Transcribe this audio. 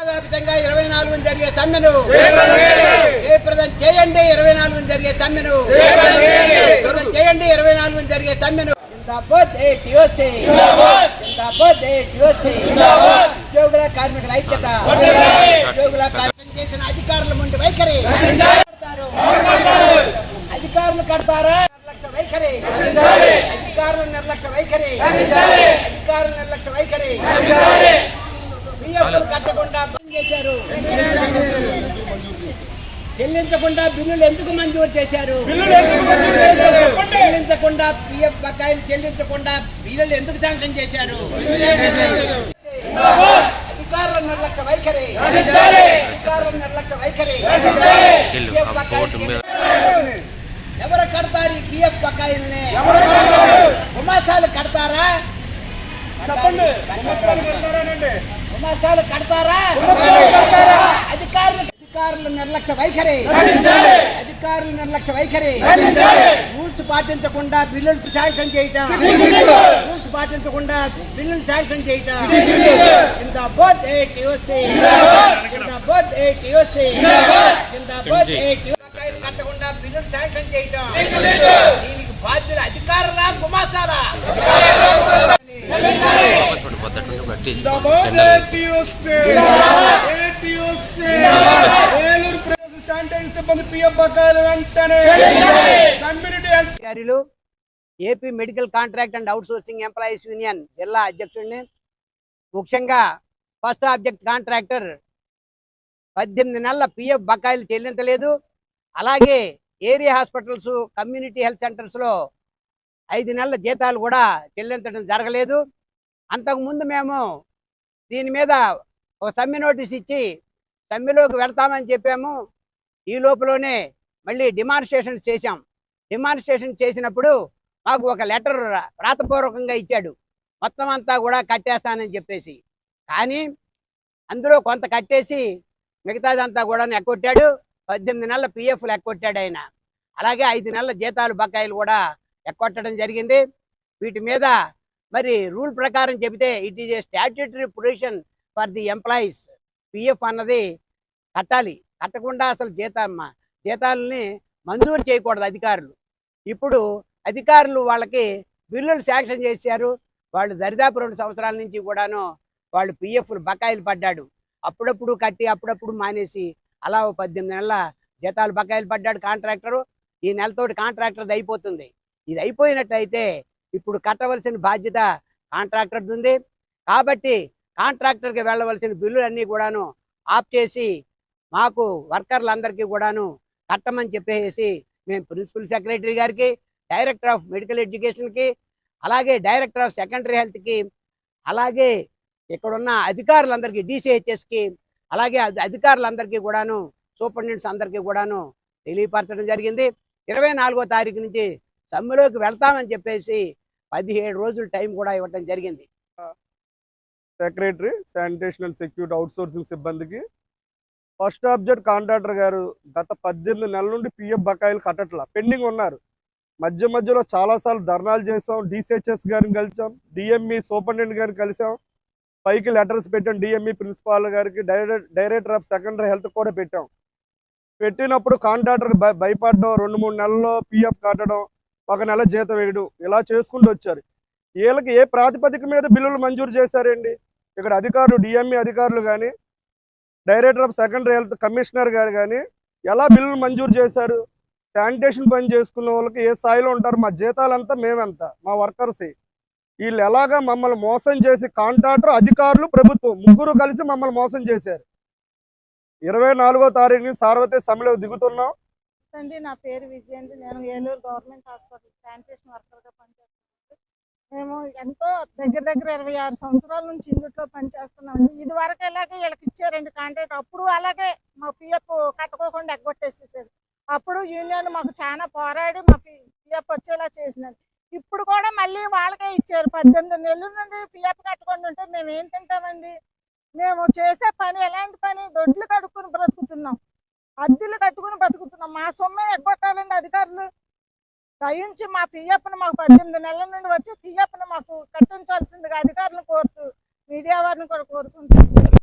వ్యాప్తంగా ఇరవై నాలుగు జరిగే సమ్మెను జయప్రదం చేయండి ఇరవై నాలుగు జరిగే సమ్మెను జయప్రదం చేయండి ఇరవై నాలుగు జరిగే సమ్మెను ఉద్యోగుల కార్మికుల ఐక్యత! ఉద్యోగుల కార్మికులు చేసిన అధికారుల ముందు వైఖరి. అధికారులు కడతారా? నిర్లక్ష్య వైఖరి! అధికారుల నిర్లక్ష్య వైఖరి! అధికారుల నిర్లక్ష్య వైఖరి! చేశారు. చెల్లించకుండా బిల్లులు ఎందుకు మంజూరు చేశారు? చెల్లించకుండా పిఎఫ్ బకాయిలు చెల్లించకుండా బిల్లులు ఎందుకు శాంక్షన్ చేశారు? అధికారుల నిర్లక్ష్య వైఖరి. అధికారుల నిర్లక్ష్య వైఖరి. పిఎఫ్ బకాయిలు చెల్లి- ఎవరు కడతారు ఈ పిఎఫ్ బకాయిల్ని? గుమాసాలు కడతారా? చెప్పండి. గుమాసాలు కడతారా? అధికారులు అధికారుల నిర్లక్ష్య వైఖరి. అధికారుల నిర్లక్ష్య వైఖరి. రూల్స్ పాటించకుండా బిల్లులు శాంక్షన్ చేయటం. రూల్స్ పాటించకుండా బిల్లులు శాంక్షన్ చేయటం. జిందాబాద్ ఏ టిఓసి జిందాబాద్ ఏ టిఓసి జిందాబాద్ ఏ టిఓసి కట్టకుండా బిల్లులు శాంక్షన్ చేయటం. దీనికి బాధ్యులు అధికారులా గుమాస్తారా హెల్త్ అధికారులు AP medical contract and outsourcing employees union జిల్లా అధ్యక్షుడిని ముఖ్యంగా ఫస్ట్ ఆబ్జెక్ట్ కాంట్రాక్టర్ పద్దెనిమిది నెలల పిఎఫ్ బకాయిలు చెల్లించలేదు. అలాగే ఏరియా హాస్పిటల్స్ కమ్యూనిటీ హెల్త్ సెంటర్స్లో ఐదు నెలల జీతాలు కూడా చెల్లించడం జరగలేదు. అంతకుముందు మేము దీని మీద ఒక సమ్మె నోటీస్ ఇచ్చి సమ్మెలోకి వెళ్తామని చెప్పాము. ఈ లోపలనే మళ్ళీ డిమాన్స్ట్రేషన్ చేశాం. డిమాన్స్ట్రేషన్ చేసినప్పుడు మాకు ఒక లెటర్ వ్రాతపూర్వకంగా ఇచ్చాడు. మొత్తం అంతా కూడా కట్టేస్తానని చెప్పేసి. కానీ అందులో కొంత కట్టేసి మిగతాదంతా కూడా ఎక్కొట్టాడు పద్దెనిమిది నెలల పిఎఫ్లు ఎక్కొట్టాడు ఆయన. అలాగే ఐదు నెలల జీతాలు బకాయిలు కూడా ఎక్కొట్టడం జరిగింది. వీటి మీద మరి రూల్ ప్రకారం చెబితే it is a statutory provision for the employees. PF అన్నది కట్టాలి. కట్టకుండా అసలు జీతం జీతాలని మంజూరు చేయకూడదు అధికారులు. ఇప్పుడు అధికారులు వాళ్ళకి బిల్లులు శాంక్షన్ చేశారు. వాళ్ళు దరిదాపు రెండు సంవత్సరాల నుంచి కూడాను వాళ్ళు పిఎఫ్లు బకాయిలు పడ్డాడు. అప్పుడప్పుడు కట్టి అప్పుడప్పుడు మానేసి అలా ఓ పద్దెనిమిది నెలల జీతాలు బకాయిలు పడ్డాడు కాంట్రాక్టరు. ఈ నెలతోటి కాంట్రాక్టర్ది అయిపోతుంది. ఇది అయిపోయినట్టయితే ఇప్పుడు కట్టవలసిన బాధ్యత కాంట్రాక్టర్ది ఉంది. కాబట్టి కాంట్రాక్టర్కి వెళ్ళవలసిన బిల్లులన్నీ కూడాను ఆఫ్ చేసి మాకు వర్కర్లందరికీ కూడాను కట్టమని చెప్పేసి మేము ప్రిన్సిపల్ సెక్రటరీ గారికి డైరెక్టర్ ఆఫ్ మెడికల్ ఎడ్యుకేషన్కి అలాగే డైరెక్టర్ ఆఫ్ సెకండరీ హెల్త్కి అలాగే ఇక్కడున్న అధికారులందరికీ డిసిహెచ్ఎస్కి అలాగే అధికారులందరికీ కూడాను సూపరింటెండెంట్స్ అందరికీ కూడాను తెలియపరచడం జరిగింది. ఇరవై నాలుగో తారీఖు నుంచి సమ్మెలోకి వెళ్తామని చెప్పేసి పదిహేడు రోజులు టైం కూడా ఇవ్వటం జరిగింది. Secretary sanitation and security outsourcing సిబ్బందికి. ఫస్ట్ ఆబ్జెక్ట్ కాంట్రాక్టర్ గారు గత పద్దెనిమిది నెలల నుండి పిఎఫ్ బకాయిలు కట్టట్లా పెండింగ్ ఉన్నారు. మధ్య మధ్యలో చాలాసార్లు ధర్నాలు చేసాం డిసిహెచ్ఎస్ గారిని కలిసాం డిఎంఈ సూపరింటెండెంట్ గారిని కలిసాం పైకి లెటర్స్ పెట్టాం డిఎంఈ ప్రిన్సిపాల్ గారికి director director of secondary health కూడా పెట్టాం. పెట్టినప్పుడు కాంట్రాక్టర్ భయ భయపడడం రెండు మూడు నెలల్లో పిఎఫ్ కట్టడం ఒక నెల జీతం వేయడం. ఇలా చేసుకుంటూ వచ్చారు. వీళ్ళకి ఏ ప్రాతిపదిక మీద బిల్లులు మంజూరు చేశారండి? ఇక్కడ అధికారులు డిఎంఈ అధికారులు కానీ director of secondary health commissioner గారు కానీ ఎలా బిల్లులు మంజూరు చేశారు? శానిటేషన్ పని చేసుకున్న వాళ్ళకి ఏ స్థాయిలో ఉంటారు? మా జీతాలంతా మేమెంత మా వర్కర్స్. వీళ్ళు ఎలాగా మమ్మల్ని మోసం చేసి కాంట్రాక్టర్ అధికారులు ప్రభుత్వం ముగ్గురు కలిసి మమ్మల్ని మోసం చేశారు. ఇరవై నాలుగో తారీఖుని సార్వత్రిక సమ్మెలో దిగుతున్నాం. అండి. నా పేరు విజయండి నేను ఏలూరు గవర్నమెంట్ హాస్పిటల్ శానిటేషన్ వర్కర్గా పనిచేస్తున్నాను మేము ఎంతో దగ్గర దగ్గర ఇరవై ఆరు సంవత్సరాల నుంచి ఇందుట్లో పనిచేస్తున్నామండి. ఇది వరకు ఇలాగే వీళ్ళకి ఇచ్చారండి కాంట్రాక్ట్ అప్పుడు అలాగే మా పిఎఫ్ కట్టుకోకుండా ఎగ్గొట్టేసేసారు అప్పుడు యూనియన్ మాకు చాలా పోరాడి మా పిఎఫ్ వచ్చేలా చేసినది. ఇప్పుడు కూడా మళ్ళీ వాళ్ళకే ఇచ్చారు. పద్దెనిమిది నెలల నుండి పిఎఫ్ కట్టుకొని ఉంటే మేము ఏం తింటామండి? మేము చేసే పని ఎలా సొమ్మే ఎగ్గొట్టాలండి అధికారులు. దయించి మా పిఎఫ్ను మాకు పద్దెనిమిది నెలల నుండి వచ్చి పిఎఫ్ను మాకు కట్టించాల్సిందిగా అధికారులను కోరుతూ మీడియా వారిని కూడా కోరుకుంటున్నాను